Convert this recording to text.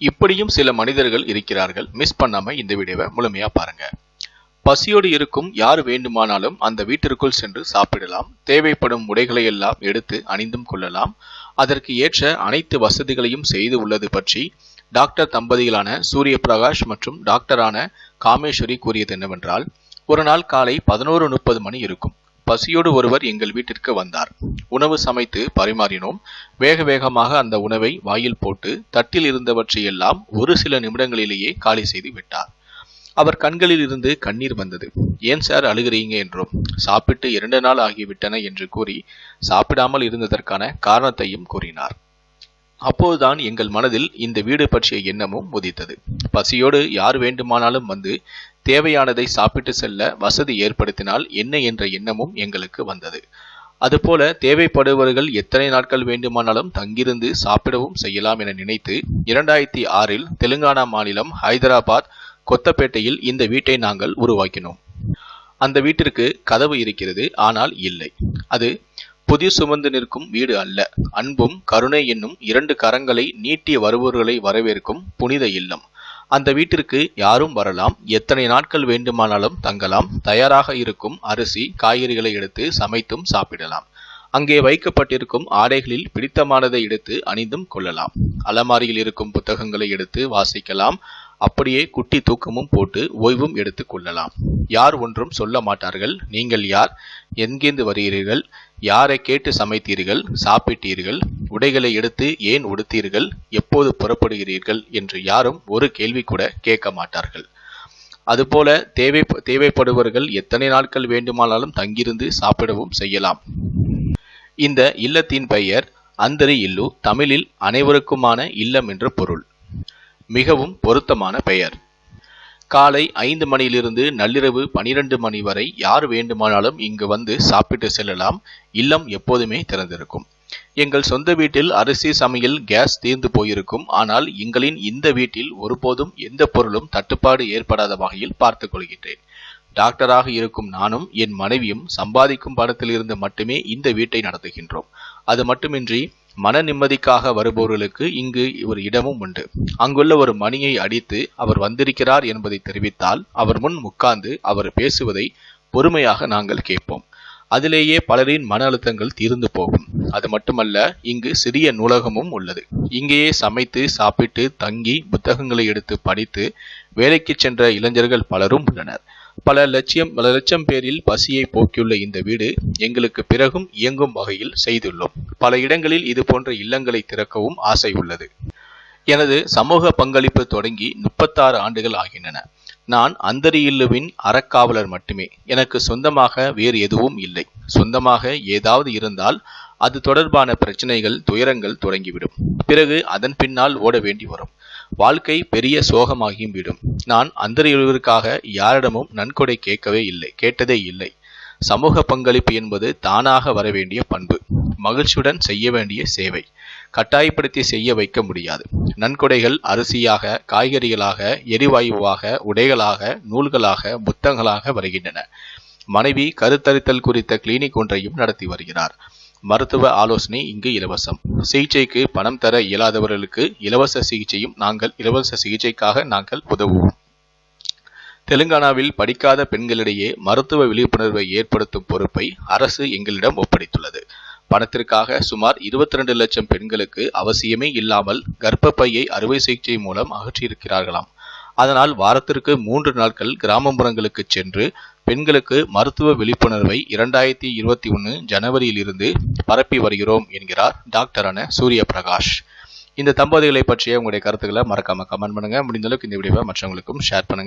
இப்படியும் சில மனிதர்கள் இருக்கிறார்கள். மிஸ் பண்ணாம இந்த வீடியோவை முழுமையா பாருங்க. பசியோடு இருக்கும் யார் வேண்டுமானாலும் அந்த வீட்டிற்குள் சென்று சாப்பிடலாம். தேவைப்படும் உடைகளை எல்லாம் எடுத்து அணிந்தும் கொள்ளலாம். அதற்கு ஏற்ற அனைத்து வசதிகளையும் செய்து உள்ளது பற்றி டாக்டர் தம்பதிகளான சூரிய பிரகாஷ் மற்றும் டாக்டரான காமேஸ்வரி கூறியது என்னவென்றால் ஒரு நாள் காலை பதினோரு முப்பது மணி இருக்கும். பசியோடு ஒருவர் எங்கள் வீட்டிற்கு வந்தார். உணவு சமைத்து பரிமாறினோம். வேக வேகமாக அந்த உணவை வாயில் போட்டு தட்டில் இருந்தவற்றையெல்லாம் ஒரு சில நிமிடங்களிலேயே காலி செய்து விட்டார். அவர் கண்களில் இருந்து கண்ணீர் வந்தது. ஏன் சார் அழுகிறீங்க? என்றும். சாப்பிட்டு இரண்டு நாள் ஆகிவிட்டன என்று கூறி சாப்பிடாமல் இருந்ததற்கான காரணத்தையும் கூறினார். அப்போதுதான் எங்கள் மனதில் இந்த வீடு பற்றிய எண்ணமும் உதித்தது. பசியோடு யார் வேண்டுமானாலும் வந்து தேவையானதை சாப்பிட்டு செல்ல வசதி ஏற்படுத்தினால் என்ன என்ற எண்ணமும் எங்களுக்கு வந்தது. அதுபோல தேவைப்படுபவர்கள் எத்தனை நாட்கள் வேண்டுமானாலும் தங்கியிருந்து சாப்பிடவும் செய்யலாம் என நினைத்து இரண்டாயிரத்தி ஆறில் தெலுங்கானா மாநிலம் ஹைதராபாத் கொத்தப்பேட்டையில் இந்த வீட்டை நாங்கள் உருவாக்கினோம். அந்த வீட்டிற்கு கதவு இருக்கிறது ஆனால் இல்லை. அது புதிய சுமந்து நிற்கும் வீடு அல்ல. அன்பும் கருணை என்னும் இரண்டு கரங்களை நீட்டி வருபவர்களை வரவேற்கும் புனித இல்லம். அந்த வீட்டிற்கு யாரும் வரலாம். எத்தனை நாட்கள் வேண்டுமானாலும் தங்கலாம். தயாராக இருக்கும் அரிசி காய்கறிகளை எடுத்து சமைத்தும் சாப்பிடலாம். அங்கே வைக்கப்பட்டிருக்கும் ஆடைகளில் பிடித்தமானதை எடுத்து அணிந்தும் கொள்ளலாம். அலமாரியில் இருக்கும் புத்தகங்களை எடுத்து வாசிக்கலாம். அப்படியே குட்டி தூக்கமும் போட்டு ஓய்வும் எடுத்து கொள்ளலாம். யார் ஒன்றும் சொல்ல மாட்டார்கள். நீங்கள் யார்? எங்கேந்து வருகிறீர்கள்? யாரை கேட்டு சமைத்தீர்கள்? சாப்பிட்டீர்கள்? உடைகளை எடுத்து ஏன் உடுத்தீர்கள்? எப்போது புறப்படுகிறீர்கள்? என்று யாரும் ஒரு கேள்வி கூட கேட்க மாட்டார்கள். அதுபோல தேவை தேவைப்படுபவர்கள் எத்தனை நாட்கள் வேண்டுமானாலும் தங்கியிருந்து சாப்பிடவும் செய்யலாம். இந்த இல்லத்தின் பெயர் அந்தரி இல்லு. தமிழில் அனைவருக்குமான இல்லம் என்று பொருள். மிகவும் பொருத்தமான பெயர். காலை ஐந்து மணியிலிருந்து நள்ளிரவு பனிரெண்டு மணி வரை யார் வேண்டுமானாலும் இங்கு வந்து சாப்பிட்டு செல்லலாம். இல்லம் எப்போதுமே திறந்திருக்கும். எங்கள் சொந்த வீட்டில் அரிசி சமையல் கேஸ் தீர்ந்து போயிருக்கும். ஆனால் எங்களின் இந்த வீட்டில் ஒருபோதும் எந்த பொருளும் தட்டுப்பாடு ஏற்படாத வகையில் பார்த்துக் கொள்கின்றேன். டாக்டராக இருக்கும் நானும் என் மனைவியும் சம்பாதிக்கும் பணத்திலிருந்து மட்டுமே இந்த வீட்டை நடத்துகின்றோம். அது மட்டுமின்றி மன நிம்மதிக்காக வருபவர்களுக்கு இங்கு ஒரு இடமும் உண்டு. அங்குள்ள ஒரு மணியை அடித்து அவர் வந்திருக்கிறார் என்பதை தெரிவித்தால் அவர் முன் உட்கார்ந்து அவர் பேசுவதை பொறுமையாக நாங்கள் கேட்போம். அதிலேயே பலரின் மன அழுத்தங்கள் தீர்ந்து போகும். அது மட்டுமல்ல இங்கு சிறிய நூலகமும் உள்ளது. இங்கேயே சமைத்து சாப்பிட்டு தங்கி புத்தகங்களை எடுத்து படித்து வேலைக்கு சென்ற இளைஞர்கள் பலரும் உள்ளனர். பல லட்சியம் பல லட்சம் பேரில் பசியை போக்கியுள்ள இந்த வீடு எங்களுக்கு பிறகும் இயங்கும் வகையில் செய்துள்ளோம். பல இடங்களில் இது போன்ற இல்லங்களை திறக்கவும் ஆசை உள்ளது. எனது சமூக பங்களிப்பு தொடங்கி முப்பத்தாறு ஆண்டுகள் ஆகின்றன. நான் அந்தரி இல்லுவின் அறக்காவலர் மட்டுமே. எனக்கு சொந்தமாக வேறு எதுவும் இல்லை. சொந்தமாக ஏதாவது இருந்தால் அது தொடர்பான பிரச்சனைகள் துயரங்கள் தொடங்கிவிடும். பிறகு அதன் பின்னால் ஓட வேண்டி வரும். வாழ்க்கை பெரிய சோகமாகியும் விடும். நான் அந்தரியுறவிற்காக யாரிடமும் நன்கொடை கேட்கவே இல்லை கேட்டதே இல்லை. சமூக பங்களிப்பு என்பது தானாக வரவேண்டிய பண்பு. மகிழ்ச்சியுடன் செய்ய வேண்டிய சேவை. கட்டாயப்படுத்தி செய்ய வைக்க முடியாது. நன்கொடைகள் அரிசியாக காய்கறிகளாக எரிவாயுவாக உடைகளாக நூல்களாக புத்தகங்களாக வருகின்றன. மனைவி கருத்தரித்தல் குறித்த கிளினிக் ஒன்றையும் நடத்தி வருகிறார். மருத்துவ ஆலோசனை இங்கு இலவசம். சிகிச்சைக்கு பணம் தர இயலாதவர்களுக்கு இலவச சிகிச்சையும் நாங்கள் இலவச சிகிச்சைக்காக நாங்கள் உதவுவோம். தெலுங்கானாவில் படிக்காத பெண்களிடையே மருத்துவ விழிப்புணர்வை ஏற்படுத்தும் பொறுப்பை அரசு எங்களிடம் ஒப்படைத்துள்ளது. பணத்திற்காக சுமார் இருபத்தி ரெண்டு லட்சம் பெண்களுக்கு அவசியமே இல்லாமல் கர்ப்பப்பையை அறுவை சிகிச்சை மூலம் அகற்றியிருக்கிறார்களாம். அதனால் வாரத்திற்கு மூன்று நாட்கள் கிராமப்புறங்களுக்கு சென்று பெண்களுக்கு மருத்துவ விழிப்புணர்வை இரண்டாயிரத்தி இருபத்தி ஒன்று ஜனவரியில் இருந்து பரப்பி வருகிறோம் என்கிறார் டாக்டரான சூரிய பிரகாஷ். இந்த தம்பதிகளை பற்றிய உங்களுடைய கருத்துக்களை மறக்காம கமெண்ட் பண்ணுங்க. முடிந்த அளவுக்கு இந்த வீடியோவை மற்றவங்களுக்கும் ஷேர் பண்ணுங்க.